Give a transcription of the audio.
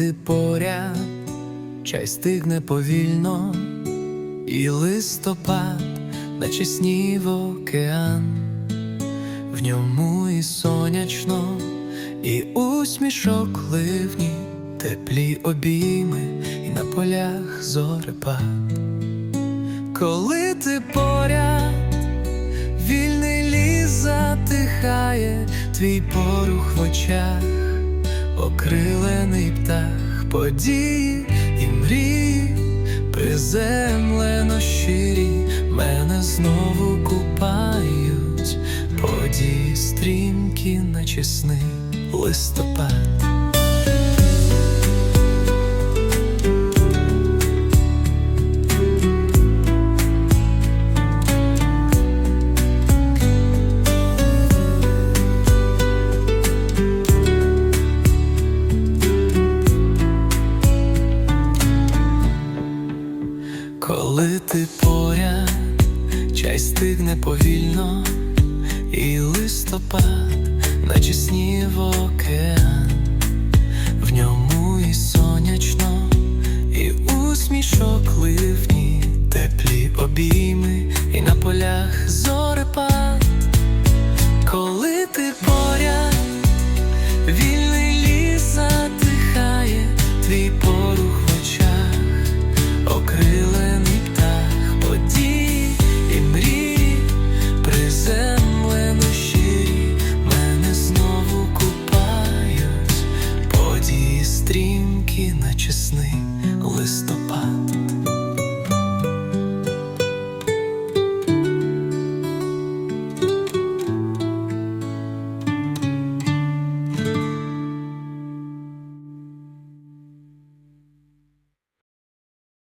ти поряд, чай стигне повільно, і листопад, наче снів океан, в ньому і сонячно, і усмішок ливні, теплі обійми, і на полях зорепад. Коли ти поряд, вільний ліс затихає, твій порух в очах, окрилений птах, події і мрії, приземлено щирі, мене знову купають, події стрімкі, наче сни, листопад. Коли ти поряд, чай стигне повільно, і листопад, наче снів океан, в ньому і сонячно, і усмішок ливні, теплі обійми.